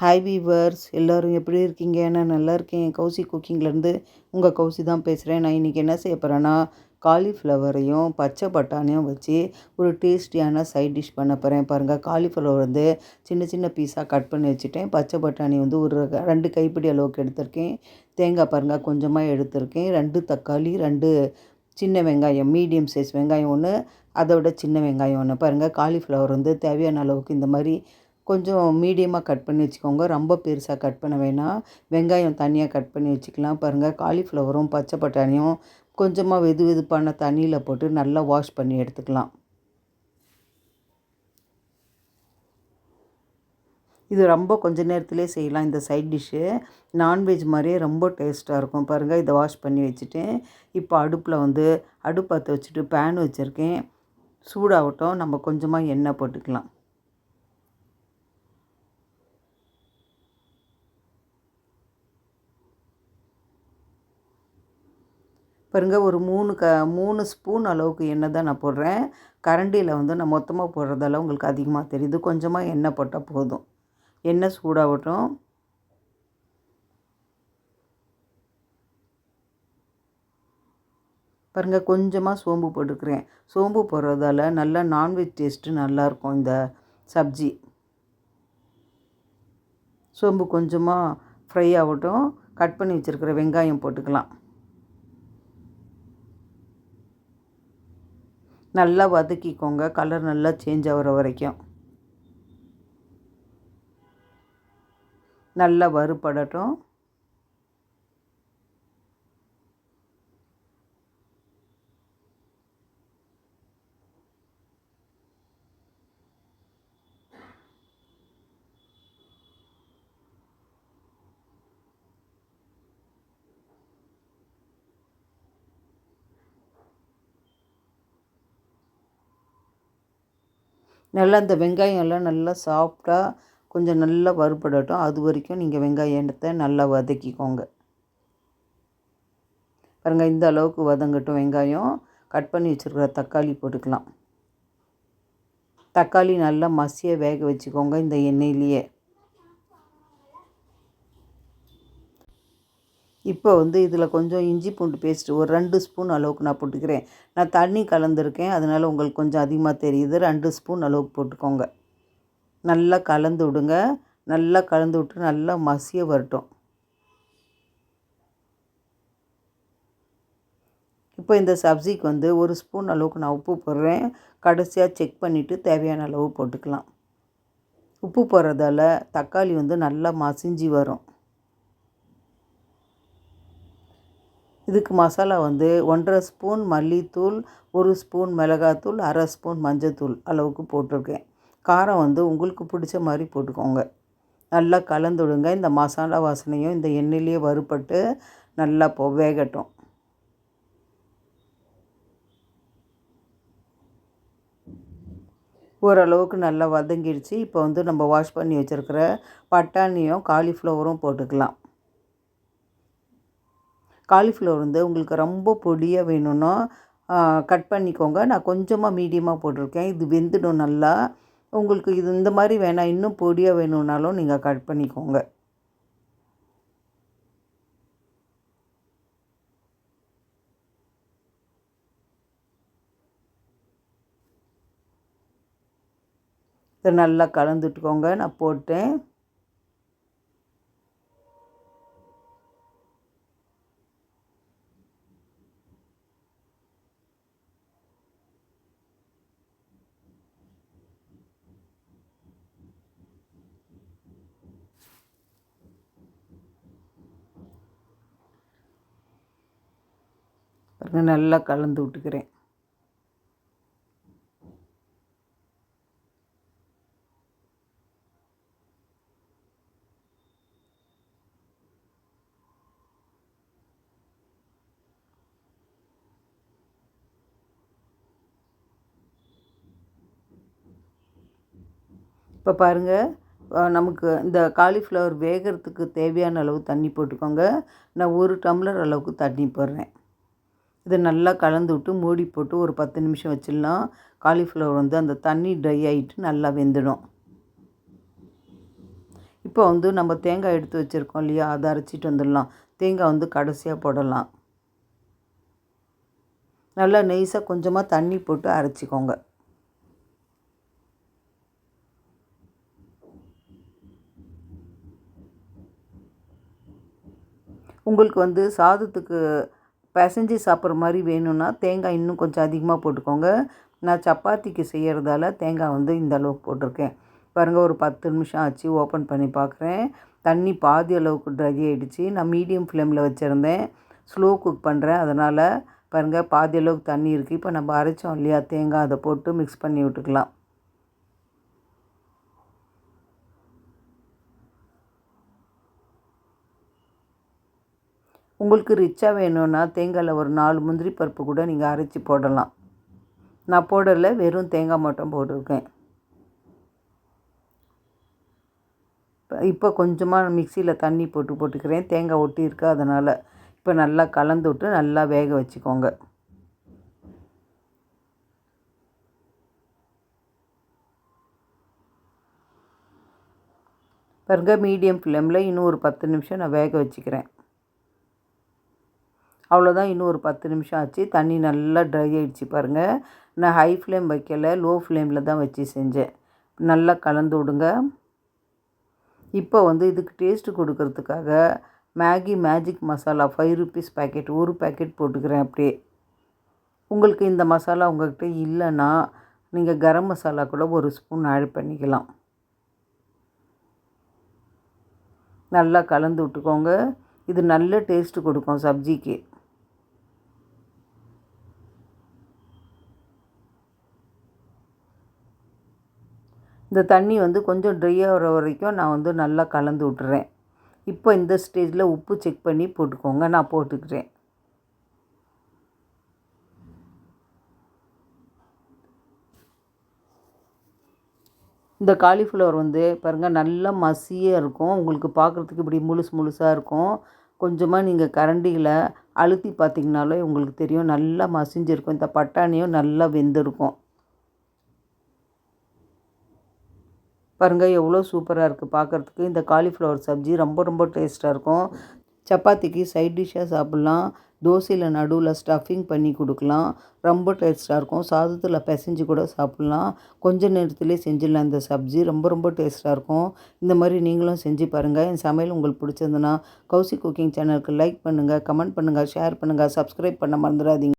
Hi viewers எல்லோரும் எப்படி இருக்கீங்க? நான் நல்லா இருக்கேன். கௌசி குக்கிங்லேருந்து உங்கள் கௌசி தான் பேசுகிறேன் நான் இன்றைக்கி என்ன செய்ய போகிறேன்னா காலிஃப்ளவரையும் பச்சை பட்டாணியும் வச்சு ஒரு டேஸ்டியான சைட் டிஷ் பண்ண போகிறேன் பாருங்கள் காலிஃப்ளவர் வந்து சின்ன சின்ன பீஸாக கட் பண்ணி வச்சுட்டேன். பச்சை பட்டாணி வந்து ஒரு ரெண்டு கைப்பிடி அளவுக்கு எடுத்திருக்கேன். தேங்காய் பாருங்கள் கொஞ்சமாக எடுத்திருக்கேன். ரெண்டு தக்காளி ரெண்டு சின்ன வெங்காயம் மீடியம் சைஸ் வெங்காயம் ஒன்று அதை விட சின்ன வெங்காயம் ஒன்று பாருங்கள் காலிஃப்ளவர் வந்து தேவையான அளவுக்கு இந்த மாதிரி கொஞ்சம் மீடியமாக கட் பண்ணி வச்சுக்கோங்க. ரொம்ப பெருசாக கட் பண்ண வேணாம். வெங்காயம் தனியாக கட் பண்ணி வச்சுக்கலாம். பாருங்கள் காலிஃப்ளவரும் பச்சை பட்டாணியும் கொஞ்சமாக வெது வெதுப்பான தண்ணியில் போட்டு நல்லா வாஷ் பண்ணி எடுத்துக்கலாம். இது ரொம்ப கொஞ்ச நேரத்துலேயே செய்யலாம். இந்த சைட் டிஷ்ஷு நான்வெஜ் மாதிரியே ரொம்ப டேஸ்ட்டாக இருக்கும். பாருங்கள் இதை வாஷ் பண்ணி வச்சுட்டேன். இப்போ அடுப்பில் வந்து அடுப்பத்தை வச்சுட்டு பேன் வச்சுருக்கேன். சூடாகட்டும் நம்ம கொஞ்சமாக எண்ணெய் போட்டுக்கலாம். பாருங்கள் ஒரு மூணு க மூணு ஸ்பூன் அளவுக்கு எண்ணெய் தான் நான் போடுறேன். கரண்டியில் வந்து நான் மொத்தமாக போடுறதால உங்களுக்கு அதிகமாக தெரியுது கொஞ்சமாக எண்ணெய் போட்டால் போதும். எண்ணெய் சூடாகட்டும். பாருங்கள் கொஞ்சமாக சோம்பு போட்டுக்கிறேன் சோம்பு போடுறதால நல்லா நான்வெஜ் டேஸ்ட்டு நல்லாயிருக்கும் இந்த சப்ஜி. சோம்பு கொஞ்சமாக ஃப்ரை ஆகட்டும். கட் பண்ணி வச்சுருக்கிற வெங்காயம் போட்டுக்கலாம். நல்லா வதக்கிக்கோங்க. கலர் நல்லா சேஞ்ச் ஆகிற வரைக்கும். நல்லா வறுபடட்டும். நல்லா இந்த வெங்காயம் எல்லாம் நல்லா சாஃப்டாக கொஞ்சம் நல்லா வறுபடட்டும். அது வரைக்கும் நீங்கள் வெங்காயத்தை நல்லா வதக்கிக்கோங்க. பாருங்கள் இந்த அளவுக்கு வதங்கட்டும் வெங்காயம். கட் பண்ணி வச்சுருக்கிற தக்காளி போட்டுக்கலாம். தக்காளி நல்லா மசிய வேக வச்சுக்கோங்க இந்த எண்ணெயிலேயே. இப்போ வந்து இதில் கொஞ்சம் இஞ்சி பூண்டு பேஸ்ட்டு ஒரு ரெண்டு ஸ்பூன் அளவுக்கு நான் போட்டுக்கிறேன். நான் தண்ணி கலந்துருக்கேன். அதனால் உங்களுக்கு கொஞ்சம் அதிகமாக தெரியுது. ரெண்டு ஸ்பூன் அளவுக்கு போட்டுக்கோங்க. நல்லா கலந்து விடுங்க. நல்லா கலந்து விட்டு நல்லா மசிய வரட்டும். இப்போ இந்த சப்ஜிக்கு வந்து ஒரு ஸ்பூன் அளவுக்கு நான் உப்பு போடுறேன். கடைசியாக செக் பண்ணிவிட்டு தேவையான அளவு போட்டுக்கலாம். உப்பு போடுறதால தக்காளி வந்து நல்லா மசிஞ்சு வரும். இதுக்கு மசாலா வந்து ஒன்றரை ஸ்பூன் மல்லித்தூள் ஒரு ஸ்பூன் மிளகாத்தூள் அரை ஸ்பூன் மஞ்சத்தூள் அளவுக்கு போட்டிருக்கேன். காரம் வந்து உங்களுக்கு பிடிச்ச மாதிரி போட்டுக்கோங்க. நல்லா கலந்துடுங்க. இந்த மசாலா வாசனையும் இந்த எண்ணெயிலேயே வறுபட்டு நல்லா போ வேகட்டும். ஓரளவுக்கு நல்லா வதங்கிடுச்சு இப்போ வந்து நம்ம வாஷ் பண்ணி வச்சுருக்கிற பட்டாணியும் காலிஃப்ளவரும் போட்டுக்கலாம். காலிஃப்ளவர் வந்து உங்களுக்கு ரொம்ப பொடியாக வேணும்னா கட் பண்ணிக்கோங்க. நான் கொஞ்சமாக மீடியமாக போட்டிருக்கேன். இது வெந்துடும் நல்லா. உங்களுக்கு இது இந்த மாதிரி வேணாம் இன்னும் பொடியாக வேணும்னாலும் நீங்கள் கட் பண்ணிக்கோங்க. இதை நல்லா கலந்துட்டுக்கோங்க. நான் போட்டேன் பாருங்கள் நல்லா கலந்து விட்டுக்கிறேன். இப்போ பாருங்கள் நமக்கு இந்த காலிஃப்ளவர் வேகிறதுக்கு தேவையான அளவு தண்ணி போட்டுக்கோங்க. நான் ஒரு டம்ளர் அளவுக்கு தண்ணி போடுறேன். இதை நல்லா கலந்து விட்டு மூடி போட்டு ஒரு பத்து நிமிஷம் வச்சிடலாம். காலிஃப்ளவர் வந்து அந்த தண்ணி ட்ரை ஆகிட்டு நல்லா வெந்துடும். இப்போ வந்து நம்ம தேங்காய் எடுத்து வச்சுருக்கோம் இல்லையா? அதை அரைச்சிட்டு வந்துடலாம். தேங்காய் வந்து கடைசியாக போடலாம். நல்லா நெய்ஸாக கொஞ்சமாக தண்ணி போட்டு அரைச்சிக்கோங்க. உங்களுக்கு வந்து சாதத்துக்கு பிசைஞ்சு சாப்பிட்ற மாதிரி வேணும்னா தேங்காய் இன்னும் கொஞ்சம் அதிகமாக போட்டுக்கோங்க. நான் சப்பாத்திக்கு செய்கிறதால தேங்காய் வந்து இந்த அளவுக்கு போட்டிருக்கேன். பாருங்கள் ஒரு பத்து நிமிஷம் ஆச்சு ஓப்பன் பண்ணி பார்க்குறேன். தண்ணி பாதி அளவுக்கு ட்ரை ஆகிடுச்சு நான் மீடியம் ஃப்ளேமில் வச்சுருந்தேன். ஸ்லோ குக் பண்ணுறேன் அதனால் பாருங்கள் பாதி அளவுக்கு தண்ணி இருக்குது இப்போ நம்ம அரைச்சோம் இல்லையா தேங்காய் அதை போட்டு மிக்ஸ் பண்ணி விட்டுக்கலாம். உங்களுக்கு ரிச்சாக வேணும்னா தேங்காயில் ஒரு நாலு முந்திரி பருப்பு கூட நீங்கள் அரைச்சி போடலாம். நான் போடலை வெறும் தேங்காய் மட்டும் போட்டிருக்கேன். இப்போ கொஞ்சமாக மிக்சியில் தண்ணி போட்டு போட்டுக்கிறேன். தேங்காய் ஒட்டி இருக்கு அதனால் இப்போ நல்லா கலந்து விட்டு நல்லா வேக வச்சுக்கோங்க. பாருங்க மீடியம் ஃப்ளேமில் இன்னும் ஒரு பத்து நிமிஷம் நான் வேக வச்சுக்கிறேன். அவ்வளோதான் இன்னும் ஒரு பத்து நிமிஷம் ஆச்சு. தண்ணி நல்லா ட்ரை ஆகிடுச்சு பாருங்கள் நான் ஹை ஃப்ளேம் வைக்கலை லோ ஃப்ளேமில் தான் வச்சு செஞ்சேன். நல்லா கலந்து விடுங்க. இப்போ வந்து இதுக்கு டேஸ்ட்டு கொடுக்கறதுக்காக Maggi magic masala five rupees packet ஒரு பேக்கெட் போட்டுக்கிறேன் அப்படியே. உங்களுக்கு இந்த மசாலா உங்கள்கிட்ட இல்லைன்னா நீங்கள் கரம் மசாலா கூட ஒரு ஸ்பூன் ஆட் பண்ணிக்கலாம். நல்லா கலந்து விட்டுக்கோங்க. இது நல்ல டேஸ்ட்டு கொடுக்கும் சப்ஜிக்கு. இந்த தண்ணி வந்து கொஞ்சம் ட்ரை ஆகிற வரைக்கும் நான் வந்து நல்லா கலந்து விட்டுறேன். இப்போ இந்த ஸ்டேஜில் உப்பு செக் பண்ணி போட்டுக்கோங்க நான் போட்டுக்கிறேன். இந்த காலிஃப்ளவர் வந்து பாருங்கள் நல்லா மசியாக இருக்கும். உங்களுக்கு பார்க்குறதுக்கு இப்படி முழுசு முழுசாக இருக்கும். கொஞ்சமாக நீங்கள் கரண்டியில் அழுத்தி பார்த்தீங்கனாலே உங்களுக்கு தெரியும் நல்லா மசிஞ்சிருக்கும். இந்த பட்டாணியும் நல்லா வெந்திருக்கும். பாருங்கள் எவ்வளோ சூப்பராக இருக்குது பார்க்குறதுக்கு இந்த காலிஃப்ளவர் சப்ஜி ரொம்ப ரொம்ப டேஸ்ட்டாக இருக்கும். சப்பாத்திக்கு சைட் டிஷ்ஷாக சாப்பிட்லாம். தோசையில் நடுவில் ஸ்டஃபிங் பண்ணி கொடுக்கலாம். ரொம்ப டேஸ்ட்டாக இருக்கும். சாதத்தில் பிசைஞ்சு கூட சாப்பிட்லாம். கொஞ்ச நேரத்துலேயே செஞ்சிடலாம் இந்த சப்ஜி. ரொம்ப ரொம்ப டேஸ்ட்டாக இருக்கும். இந்த மாதிரி நீங்களும் செஞ்சு பாருங்கள் என் சமையல் உங்களுக்கு பிடிச்சிருந்துன்னா கௌசி குக்கிங் சேனலுக்கு லைக் பண்ணுங்கள் கமெண்ட் பண்ணுங்கள் ஷேர் பண்ணுங்கள் சப்ஸ்கிரைப் பண்ண மறந்துடாதீங்க.